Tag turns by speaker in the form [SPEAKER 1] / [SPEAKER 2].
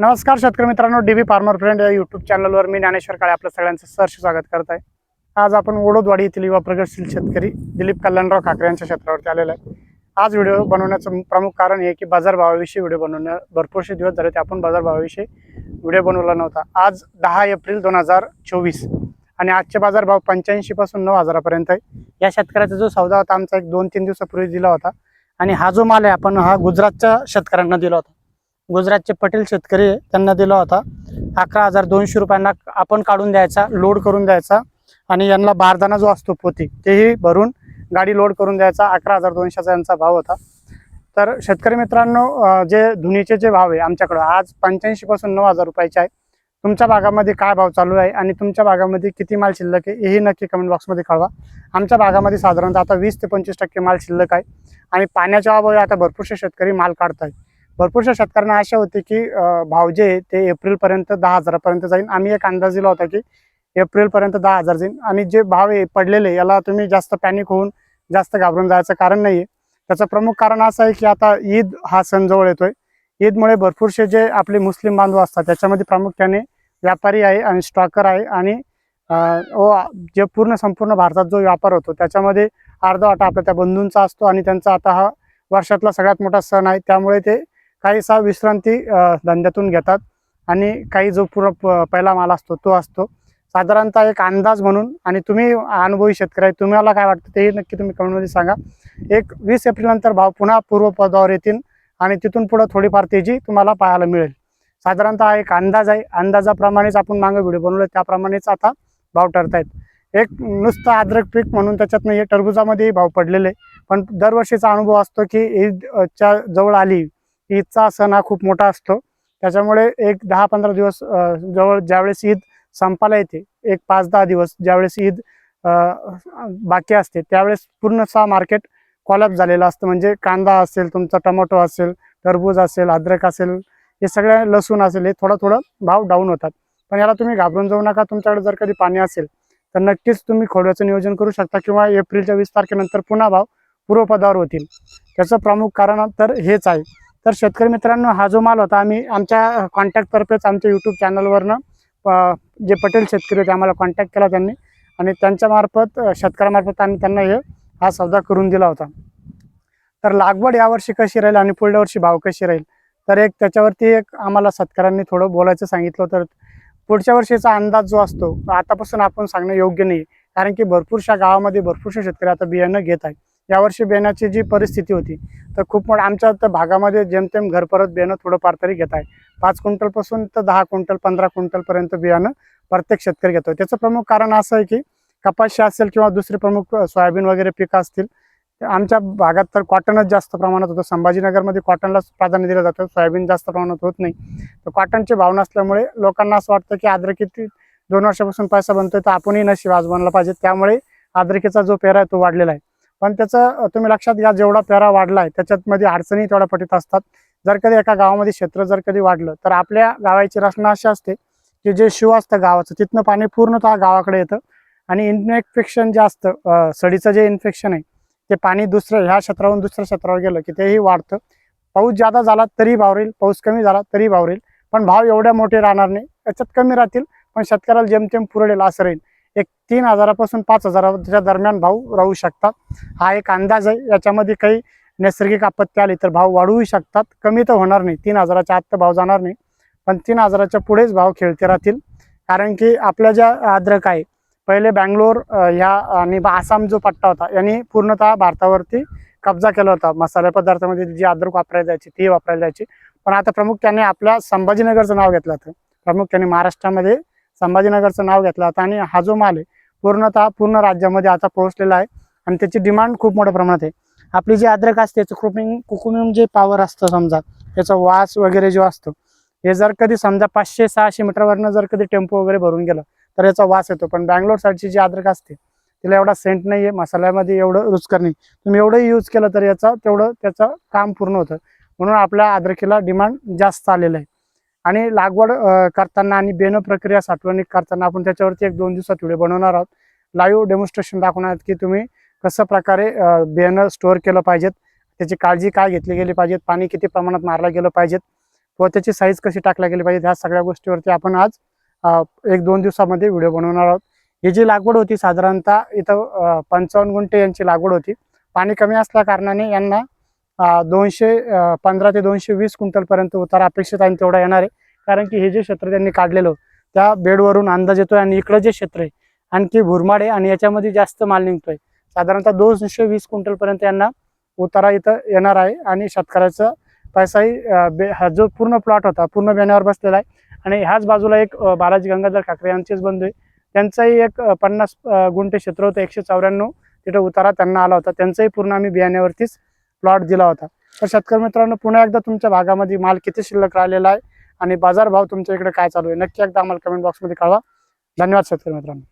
[SPEAKER 1] नमस्कार शेतकरी मित्रांनो डी बी फार्मर फ्रेंड या युट्यूब चॅनलवर मी ज्ञानेश्वर काळे आपल्या सगळ्यांचं सहर्ष स्वागत करत आहे. आज आपण ओडोदवाडी येथील युवा प्रगतशील शेतकरी दिलीप कल्याणराव ठाकरे यांच्या क्षेत्रावरती आलेला आहे. आज व्हिडिओ बनवण्याचं प्रमुख कारण हे की बाजारभावाविषयी व्हिडिओ बनवण्या भरपूरशे दिवस झाले ते आपण बाजारभावाविषयी व्हिडिओ बनवला नव्हता. आज दहा एप्रिल दोन हजार चोवीस आणि आजचे बाजारभाव पंच्याऐंशीपासून नऊ हजारापर्यंत आहे. या शेतकऱ्याचा जो सौदा होता आमचा एक दोन तीन दिवसापूर्वी दिला होता. आणि हा जो माल आहे आपण हा गुजरातच्या शेतकऱ्यांना दिला होता. गुजरातचे पटेल शेतकरी त्यांना दिला होता. अकरा हजार दोनशे रुपयांना आपण काढून द्यायचा लोड करून द्यायचा आणि यांना बारदाना जो असतो पोती तेही भरून गाडी लोड करून द्यायचा. अकरा हजार दोनशेचा यांचा भाव होता. तर शेतकरी मित्रांनो जे धुनीचे जे भाव आहे आमच्याकडं आज पंच्याऐंशीपासून नऊ हजार रुपयाचे आहे. तुमच्या भागामध्ये काय भाव चालू आहे आणि तुमच्या भागामध्ये किती माल शिल्लक आहे हेही नक्की कमेंट बॉक्समध्ये कळवा. आमच्या भागामध्ये साधारणतः आता वीस ते पंचवीस टक्के माल शिल्लक आहे आणि पाण्याच्या अभावी आता भरपूरसे शेतकरी माल काढत आहेत भरपूरशा शेतकऱ्यांना आशा होती की भाव जे आहे ते एप्रिलपर्यंत दहा हजारापर्यंत जाईल आम्ही एक अंदाज दिला होता की एप्रिलपर्यंत दहा हजार जाईल आणि जे भाव आहे पडलेले याला तुम्ही जास्त पॅनिक होऊन जास्त घाबरून जायचं कारण नाही आहे त्याचं प्रमुख कारण असं आहे की आता ईद हा सण जवळ येतोय. ईदमुळे भरपूरसे जे आपले मुस्लिम बांधव असतात त्याच्यामध्ये प्रामुख्याने व्यापारी आहे आणि स्टॉकर आहे आणि व जे पूर्ण संपूर्ण भारतात जो व्यापार होतो त्याच्यामध्ये अर्धा वाटा आपल्या त्या बंधूंचा असतो आणि त्यांचा आता हा वर्षातला सगळ्यात मोठा सण आहे. त्यामुळे ते काही सा विश्रांती धंद्यातून घेतात. आणि काही जो पुरा प- पहिला माल असतो तो असतो. साधारणतः एक अंदाज म्हणून आणि तुम्ही अनुभवी शेतकरी आहे तुम्हाला काय वाटतं तेही नक्की तुम्ही कमेंटमध्ये सांगा. एक वीस एप्रिलनंतर भाव पुन्हा पूर्वपदावर येतील आणि तिथून पुढं थोडीफार तेजी तुम्हाला पाहायला मिळेल. साधारणतः एक अंदाज आहे. अंदाजाप्रमाणेच आपण मागं व्हिडिओ बनवले त्याप्रमाणेच आता भाव ठरतायत. एक नुसतं आद्रक पीक म्हणून त्याच्यातनं हे टरबुजामध्येही भाव पडलेले पण दरवर्षीचा अनुभव असतो की ईदच्या जवळ आली ईदचा सण हा खूप मोठा असतो. त्याच्यामुळे एक दहा पंधरा दिवस जवळ ज्यावेळेस ईद संपायला येते एक पाच दहा दिवस ज्यावेळेस ईद बाकी असते त्यावेळेस पूर्णसा मार्केट कॉलअप झालेलं असतं. म्हणजे कांदा असेल तुमचा टोमॅटो असेल टरबूज असेल अद्रक असेल हे सगळ्या लसूण असेल हे थोडं थोडं भाव डाऊन होतात. पण याला तुम्ही घाबरून जाऊ नका. तुमच्याकडे जर कधी पाणी असेल तर नक्कीच तुम्ही खोडव्याचं नियोजन करू शकता किंवा एप्रिलच्या वीस तारखेनंतर पुन्हा भाव पूर्वपदावर होतील. त्याचं प्रमुख कारण तर हेच आहे. तर शेतकरी मित्रांनो हा जो माल होता आम्ही आमच्या कॉन्टॅक्टतर्फेच आमच्या यूट्यूब चॅनलवरनं जे पटेल शेतकरी होते आम्हाला कॉन्टॅक्ट केला त्यांनी. आणि त्यांच्यामार्फत शेतकऱ्यामार्फत आम्ही त्यांना हे हा सौदा करून दिला होता. तर लागवड यावर्षी कशी राहील आणि पुढल्या वर्षी भाव कशी राहील? तर एक त्याच्यावरती एक आम्हाला शेतकऱ्यांनी थोडं बोलायचं सांगितलं तर पुढच्या वर्षीचा अंदाज जो असतो आतापासून आपण सांगणं योग्य नाही. कारण की भरपूरशा गावामध्ये भरपूरशा शेतकरी आता बियाणं घेत आहेत. यावर्षी बेण्याची जी परिस्थिती होती तर खूप मोठं आमच्या तर भागामध्ये जेमतेम घर परत बियाणं थोडंफार तरी घेत आहे. पाच क्विंटलपासून तर दहा क्विंटल पंधरा क्विंटलपर्यंत बियाणं प्रत्येक शेतकरी घेतो. त्याचं प्रमुख कारण असं आहे की कपाशी असेल किंवा दुसरे प्रमुख सोयाबीन वगैरे पिकं असतील आमच्या भागात तर कॉटनच जास्त प्रमाणात होतं. संभाजीनगरमध्ये कॉटनलाच प्राधान्य दिलं जातं. सोयाबीन जास्त प्रमाणात होत नाही. तर कॉटनचे भाव नसल्यामुळे लोकांना असं वाटतं की आद्रकीत दोन वर्षापासून पैसा बनतोय तर आपणही नशीब आज पाहिजे. त्यामुळे आद्रकीचा जो पेरा आहे तो वाढलेला आहे. पण त्याचं तुम्ही लक्षात घ्या जेवढा पेरा वाढला आहे त्याच्यामध्ये अडचणी तेवढ्या पटीत असतात. जर कधी एका गावामध्ये क्षेत्र जर कधी वाढलं तर आपल्या गावाची रचना अशी असते की जे शिव असतं गावाचं तिथनं पाणी पूर्णतः गावाकडे येतं. आणि इन्फेक्शन जे असतं सडीचं जे इन्फेक्शन आहे ते पाणी दुसरं ह्या क्षेत्रावरून दुसऱ्या क्षेत्रावर गेलं की तेही वाढतं. पाऊस जादा झाला तरी भावरेल पाऊस कमी झाला तरी भावरेल पण भाव एवढे मोठे राहणार नाही याच्यात कमी राहतील पण शेतकऱ्याला जेमतेम पुरडेल असं राहील. एक तीन हजारापासून पाच हजाराच्या दरम्यान भाव राहू शकतात. हा एक अंदाज आहे. याच्यामध्ये काही नैसर्गिक आपत्ती आली तर भाव वाढूही शकतात. कमी तर होणार नाही. तीन हजाराच्या आत तर भाव जाणार नाही. पण तीन हजाराच्या पुढेच भाव खेळते राहतील. कारण की आपल्या ज्या अद्रक आहे पहिले बँगलोर ह्या आणि आसाम जो पट्टा होता यांनी पूर्णतः भारतावरती कब्जा केला होता. मसाले पदार्थामध्ये जी अद्रक वापरायला जायची ती वापरायला जायची. पण आता प्रामुख्याने आपल्या संभाजीनगरचं नाव घेतलं होतं. प्रामुख्याने महाराष्ट्रामध्ये संभाजीनगरचं नाव घेतलं होतं आणि हा जो माल आहे पूर्णतः पूर्ण राज्यामध्ये आता पोहोचलेला आहे आणि त्याची डिमांड खूप मोठ्या प्रमाणात आहे. आपली जी अद्रक असते त्याचं क्रुपिंग कुकुमिम जे पॉवर असतं समजा त्याचा वास वगैरे जो असतो हे जर कधी समजा पाचशे सहाशे मीटरवरनं जर कधी टेम्पो वगैरे भरून गेलं तर याचा वास येतो. पण बँगलोर साईडची जी अद्रक असते तिला एवढा सेंट नाही आहे मसाल्यामध्ये एवढं रुचकर नाही. तुम्ही एवढंही यूज केलं तर याचा तेवढं त्याचं काम पूर्ण होतं. म्हणून आपल्या अद्रकीला डिमांड जास्त आलेलं आहे. आणि लागवड करताना आणि बेन प्रक्रिया साठवणूक करताना आपण त्याच्यावरती एक दोन दिवसात व्हिडिओ बनवणार आहोत. लाईव्ह डेमॉन्स्ट्रेशन दाखवणार आहोत की तुम्ही कसं प्रकारे अं, बियाणं स्टोअर केलं पाहिजेत त्याची काळजी काय घेतली गेली पाहिजेत पाणी किती प्रमाणात मारलं गेलं पाहिजेत व त्याची साईज कशी टाकल्या गेली पाहिजे ह्या सगळ्या गोष्टीवरती आपण आज एक दोन दिवसामध्ये व्हिडिओ बनवणार आहोत. ही जी लागवड होती साधारणतः इथं पंचावन्न गुंठे यांची लागवड होती. पाणी कमी असल्या कारणाने यांना दोनशे पंधरा ते दोनशे वीस क्विंटलपर्यंत उतारा अपेक्षित आहे आणि तेवढा येणार आहे. कारण की हे जे क्षेत्र त्यांनी काढलेलं त्या बेडवरून अंदाज येतोय आणि इकडं जे क्षेत्र आहे आणखी भुरमाड आहे आणि याच्यामध्ये जास्त माल निघतोय. साधारणतः दोनशे वीस क्विंटलपर्यंत यांना उतारा इथं येणार आहे आणि शेतकऱ्याचा पैसाही बे- हा जो पूर्ण प्लॉट होता पूर्ण बेण्यावर बसलेला आहे. आणि ह्याच बाजूला एक बालाजी गंगाधर ठाकरे यांचेच बंधू आहे. त्यांचाही एक पन्नास गुंठे क्षेत्र होतं एकशे चौऱ्याण्णव. तिथं उतारा त्यांना आला होता. त्यांचाही पूर्ण आम्ही बियाण्यावरतीच प्लॉट दिला होता. तर शेतकरी मित्रांनो पुन्हा एकदा तुमच्या भागामध्ये माल किती शिल्लक राहिलेला आहे आणि बाजारभाव तुमच्या इकडे काय चालू आहे? नक्की एकदा आम्हाला कमेंट बॉक्समध्ये कळवा. धन्यवाद शेतकरी मित्रांनो.